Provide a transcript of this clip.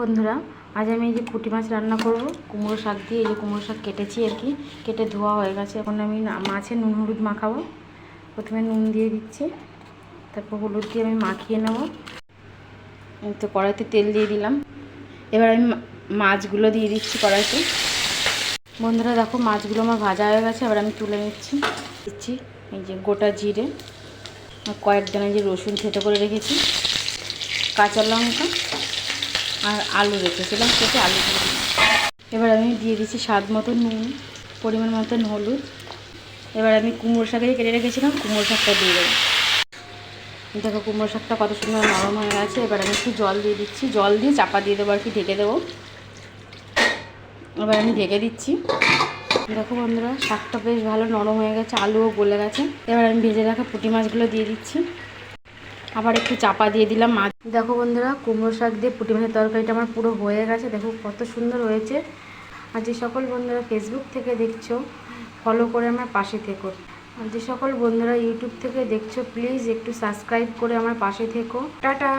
বন্ধুরা, আজ আমি এই যে পুঁটি মাছ রান্না করব। কুমড়ো শাক দিয়ে এই যে কুমড়ো শাক কেটেছি আর কি, কেটে ধোয়া হয়ে গেছে। এখন আমি মাছে নুন হলুদ মাখাবো। প্রথমে নুন দিয়ে দিচ্ছি, তারপর হলুদ দিয়ে আমি মাখিয়ে নেব। তো কড়াইতে তেল দিয়ে দিলাম। এবার আমি মাছগুলো দিয়ে দিচ্ছি কড়াইতে। বন্ধুরা, দেখো মাছগুলো আমার ভাজা হয়ে গেছে, এবার আমি তুলে নিচ্ছি। দিচ্ছি এই যে গোটা জিরে কয়েক যে রসুন থেতো করে রেখেছি, কাঁচা লঙ্কা আর আলু রেখেছিলাম কেটে আলু এবার আমি দিয়ে দিচ্ছি স্বাদ মতো নুন, পরিমাণ মতন হলুদ। এবার আমি কুমড়ো শাকে কেটে রেখেছিলাম কুমড়ো শাকটা দিয়ে দেবো। দেখো কুমড়ো শাকটা কত সুন্দর নরম হয়ে গেছে। এবার আমি একটু জল দিয়ে দিচ্ছি, জল দিয়ে চাপা দিয়ে দেবো আর কি, ঢেকে দেবো। এবার আমি ঢেকে দিচ্ছি। দেখো বন্ধুরা, শাকটা বেশ ভালো নরম হয়ে গেছে, আলুও গলে গেছে। এবার আমি ভেজে রাখা পুঁটি মাছগুলো দিয়ে দিচ্ছি। আবার একটু চাপা দিয়ে দিলাম। মাছ দেখো বন্ধুরা, কুমড়ো শাক দিয়ে পুটি মাছের তরকারিটা আমার পুরো হয়ে গেছে। দেখো কত সুন্দর হয়েছে। আর যে সকল বন্ধুরা ফেসবুক থেকে দেখছ ফলো করে আমার পাশে থেকো। আর যে সকল বন্ধুরা ইউটিউব থেকে দেখছ প্লিজ একটু সাবস্ক্রাইব করে আমার পাশে থেকো। টাটা!